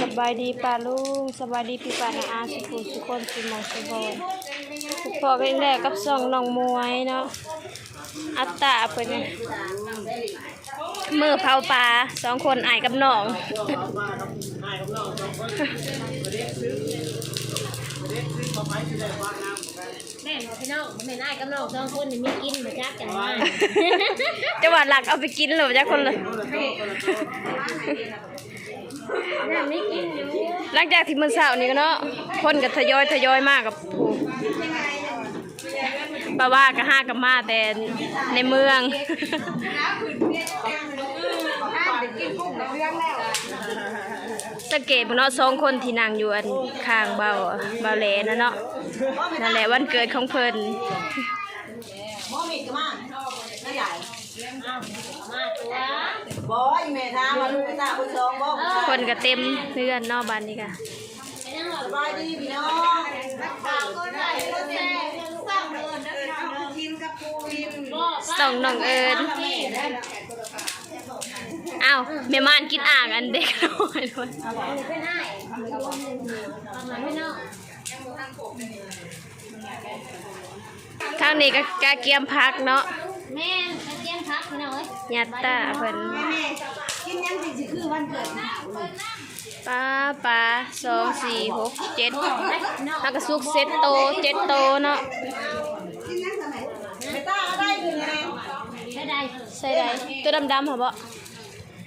สบายดีป้าลุงสบายดีพี่ป้านาอาสุขุสุคนสุหมองสุบอนสุพอเป็นแรกกับสองน้องมวยเนาะอัตตาเพิ่นเนี่ยมือเผาปลาสองคนอายกับน้องแม่บอกพี่น้องแม่นายกับน้องสองคนนี่มีกินมาจักกันว่าจะว่าหลักเอาไปกินหรือจะคนละน่าไม่กินอยู่ หลังจากที่มันเช้านี้ก็เนาะคนก็ทยอยทยอยมากกับผู้ปาว่าก็ห้ากับมาแต่ในเมืองสังเกตเนาะสองคนที่นั่งอยู่อันข้างเบาเบาแหลนะเนาะนั่นแหละวันเกิดของเพิ่น หมอมีดก็มาไม่ใหญ่มาตัวบอยแม่ทามาลูกไปตาไปชองบอกคนก็เต็มเพื่อนนอกบ้านนี้ก็สบายดีพี่น้องทีมกับปูทีมส่องน้องเอิญอ้าวแม่มานกินอ่างอันเด็กน้อยด้วยเป็นไอ้ประมาณพี่น้อง ทางนี้ก็กาเกียมพักเนาะแม่กระเทียมพักพี่น้องเอ้ยยัตตาเพิ่นกินยังสิสิคือวันเกิดนะป้าป้าสองสี่หกเจ็ดแล้วก็สุกเซ็ตโตเจ็ดโตเนาะกินยังสมัยไม่ตาได้คือไงได้ได้ใส่ได้ตัวดำๆเหรอบ่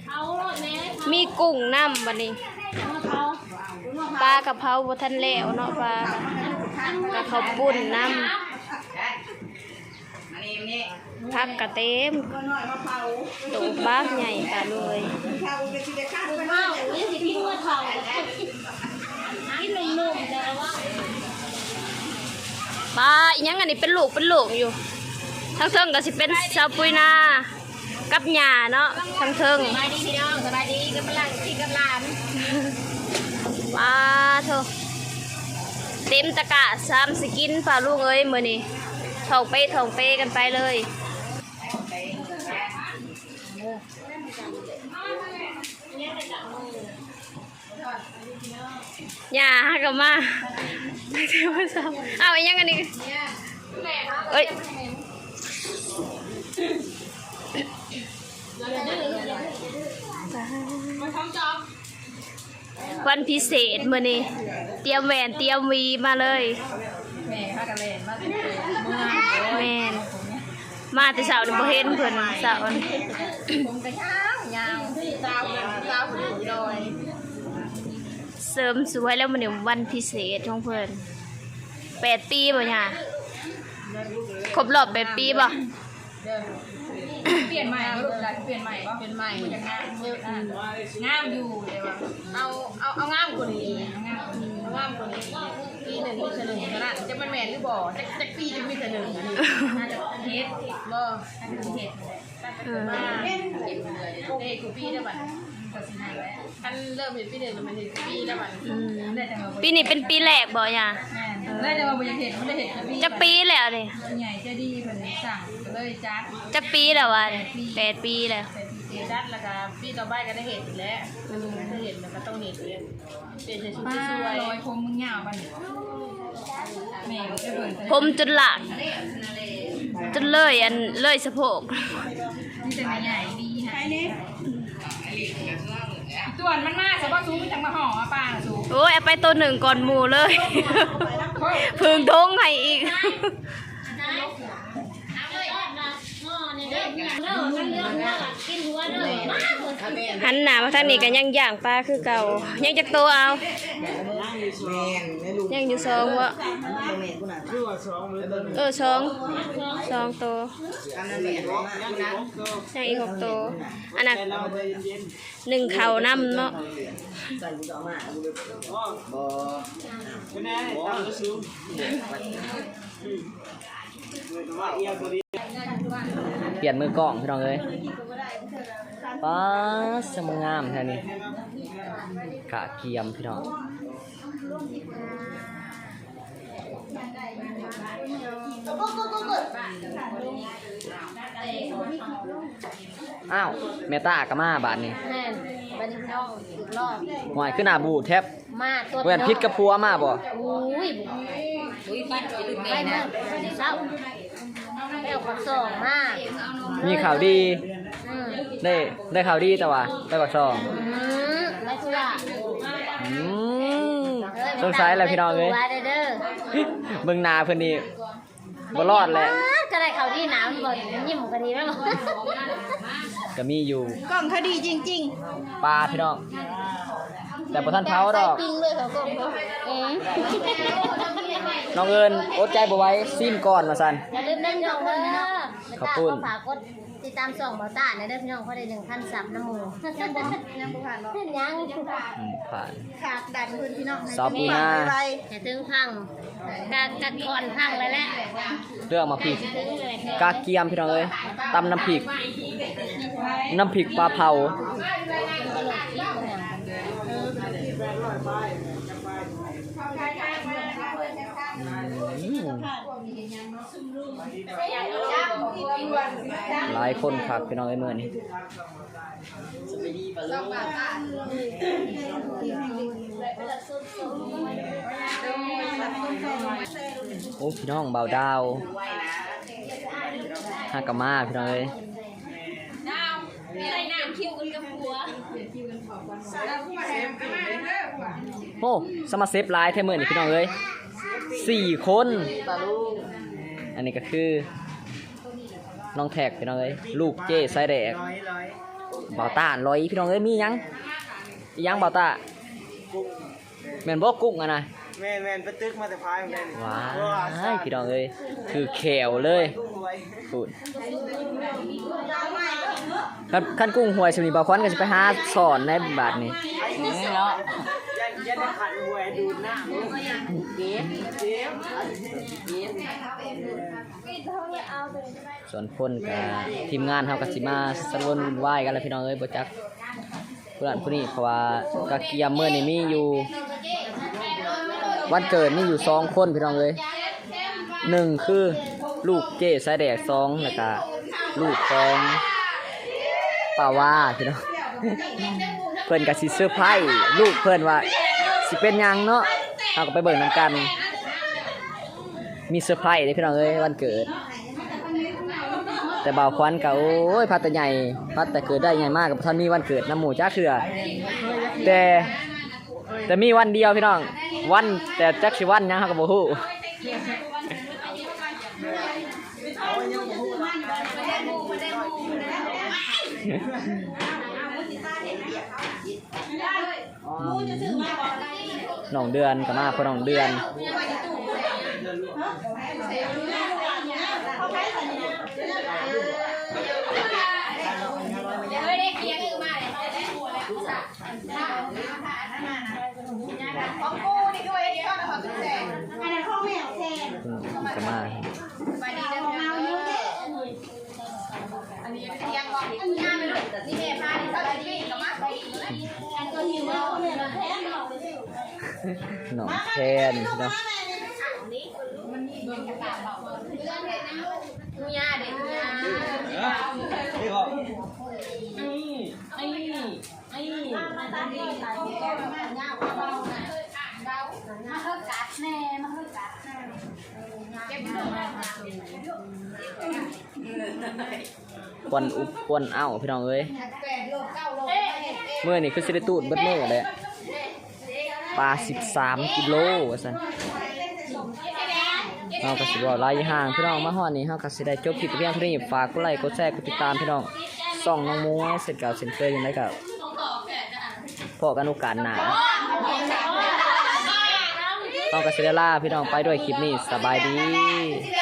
เอาโลดแม่มีกุ้งน้ำบัดนี้มาเขาปลากะเพราบ่ทันแล้วเนาะปลาก็ข้าวปุ้นน้ำ ผักกะเต็มก็น้าเผาตูบาใหญ่ปลาเลยป็นสิเด็กข้างไปเมาเนี่ยสิพี่ว่าเขากินนมๆแต่ว่าปลาอีหยังอันนี้เป็นลูกเป็นลูกอยู่ ทั้งเทิงก็สิเป็นชาวปุยนากับหญ้าเนาะทั้งเทิงสบายดีพี่น้องสบายดีกับหลานที่กับหลานปลาโถอะเต็มตะกะซ้ำสกินปลาลูกเอ้ยมื้อนี้ ท่องไปท่องเปกันไปเลยอย่าหักกลับมาไม่ใช่ว่าซ้ำเอาอีกอยังอันนี้เอ้ยวันพิเศษมื้อนี้เตรียมแหวนเตรียมวีมาเลย แม่ข้ากันเลยมาแม่นมาแต่เช้านี่บ่เห็นเพิ่นเช้านี่ผมกระยาวยาวเจ้าเจ้าผู้ดอยเสริมสวยแล้วมันเดี๋ยววันพิเศษของเพิ่นแปดปีบ่เนี่ยครบรอบแปดปีบ่ เปลี่ยนใหม่ก็ได้เปลี่ยนใหม่ก็เป็นใหม่งามเยอะนะงามอยู่เลยว่ะเอาเอาเอางามกว่านี้เอางามกว่านี้เอางามกว่านี้ปีหนึ่งมีเสนอขนาดจะเป็นแมนหรือบ่จะจะปีจะมีเสนออันนี้น่าจะเป็นเฮ็ดบ่น่าจะเป็นเฮ็ดเออมาเด็กกูปีได้บัดก็สิให้แล้วอันเริ่มเห็นปีหนึ่งมันเห็นปีได้บัดอืมได้จังหวะปีนี้เป็นปีแรกบ่ย่าแม่ ได้จังหวะบ่อยากเห็นมันได้เห็นกับปีจักปีแล้วนี่ใหญ่จะดีเพิ่นสั่งก็เลยจัดจักปีแล้ววะแปดปีแล้วใส่ปีเจดัดแล้วก็ปีต่อไปก็ได้เห็นอีกแล้วถ้าเห็นมันก็ต้องเห็นเลยเปลี่ยนใส่ชุดที่สวยลอยผมมึงยาวปันแม่ก็จะเบิ่งผมจนหลากจนเลยอันเลยสะโพกนี่จะใหญ่ดีฮะตัวนมันมากแต่ว่าซูมันจังมาห่อมาป้าน่ะซู โอ้ยเอาไปตัวหนึ่งก่อนหมู่เลย พึ่งทงให้อีก เอาเลยนะงอเนี่ย อมันเรื่องว่ากินหัวเด้อมาเพิ่นหันหน้ามาทางนี้ก็ยังย่างปลาคือเก่า ยังจักตัวเอาแม่นไม่รู้ยังอยู่สองวะแม่กูน่ะเออสองสองตัวอันนั้นแม่มาอันนั้นยังอีกหกตัวอันนั้นหนึ่งเข่าน้ำเนาะใส่กูจะเอามาบ่เป ลี่ยนมือกล้องพี่น้องเอ้ยป้าสมงามแท้นี่กะเกียมพี่น้องอ้าวเมตากะมาบาทนี่แม่นไปบัดนี้พี่น้องอีกรอบหวายขึ้นหน้าบูดแทบมาตัวเว้นพิษกับพัวมาบ่อุ้ยอุ้ยพิษไม่เมื่อเช้า เดี๋ยวขอส่งมามีข่าวดี อืมได้ได้ข่าวดีแต่ว่าไปบักซองอืมไม่คุยอะอืมสงสัยอะไรพี่น้องเลยว่าเด้อเด้อเบิ่งหน้าเพิ่นนี่บ่รอดแหละก็ได้เขาที่หนาวบ่ยิ้มกันดีไหมบ่ก็มีอยู่กล้องเขาดีจริงปลาพี่น้องแต่บ่ทันเผาดอกจริงเลยเขาก็เอ๊ะ น้องเอิญอดใจบ่ไหว้ซิมก่อนมาซั่นอย่าลืมเล่นน้องเด้อขอบคุณ ฝากกดติดตามช่องเบาต้าในเด้อพี่น้องเขาได้1,000ซับน้ำหมูยังบ่ยังบ่ผ่านบ่ยังอืมผ่านๆขาดดันพื้นพี่น้องซอปูนาไปแต่ถึงพังกะกะก่อนพังเลยแหละเลือกมาพริกถึงเลยกากเกียมพี่น้องเอ้ยตำน้ำพริก น้ำพริกปลาเผาอืม หลายคนคักพี่น้องเอ้ยมื้อนี้โอ้พี่น้องเบาดาวฮากามาพี่น้องเอ้ยใส่น้ำคิวกันกับหัวโอ้สมาเซฟไลน์แท้มื้อนี้พี่น้องเอ้ย สี่คนอันนี้ก็คือ น้องแท็กพี่น้องเอ้ยลูกเจ้ไซแดกเบาต้าลอยพี่น้องเอ้ยมีหยังอีหยังเบาต้าแม่นบ่กุ้งอะนะ แม่นแม่นไปตึกมาแต่พายของแม่นี่ว้ายพี่น้องเอ้ยคือแขวเลยพูดคันคันกุ้งหวยสมีบาควันก็สิไปหาสอนในบาทนี้เนาะันยันได้ขันหวยดูหน้าเก็บเก็บส่วนคนกับทีมงานเฮาก็สิมาสรวนวุ่นวายกันแล้วพี่น้องเอ้ยบ่จักผู้นั้นผู้นี้เพราะว่ากะเกียมเมื้อนี้มีอยู่ วันเกิดมีอยู่สองคนพี่น้องเอ้ยหนึ่งคือลูกเจ้สายแดกสองแล้วก็ลูกของป่าว่าพี่น้องเพิ่นก็สิเซอร์ไพรส์ลูกเพิ่นว่า สิเป็นยังเนาะเฮาก็ไปเบิ่งนํกัน มีเซอร์ไพรส์เด้พี่น้องเอ้ยวันเกิด แต่บ่าวควันก็โอ้ยพัดแต่ใหญ่พัดแต่เกิดได้ใหญ่มากกับท่านมีวันเกิดน้ำหมูจ้าเถื่อแต่แต่มีวันเดียวพี่น้อง วันแต่แจักสิวันยังเฮาก็บ่ฮู้น้องเดือนก็มาเพราะ น้องเดือนของกูนี่ด้วยนี่ก็ของแสงอันนั้นของแมวแทนอืมก็มาไปดีเด้อเมาอยู่อันนี้เที่ยงบอกอันนี้ไม่รู้นี่แม่พานี่ก็ไปดี น้องแทนพี่น้องทุยาเด็กทุยานี่ก็ควนอุบควนเอ้าพี่น้องเอ้ยเมื่อนี่คือสิได้ตูดเบิดมื้อเลย ปลา13กิโลว่าซั่นเฮาก็สิบ่ไล่ห่างพี่น้องมาฮอดนี่เฮาก็สิได้จบคลิปเพียงเท่านี้ฝากกดไลค์กดแชร์กดติดตามพี่น้องส่องน้องมวยเสร็จเก่าเสร็จเคยยังไงก็พอกันโอกาสหน้าต้องก็สิได้ลาพี่น้องไปด้วยคลิปนี้สบายดีเ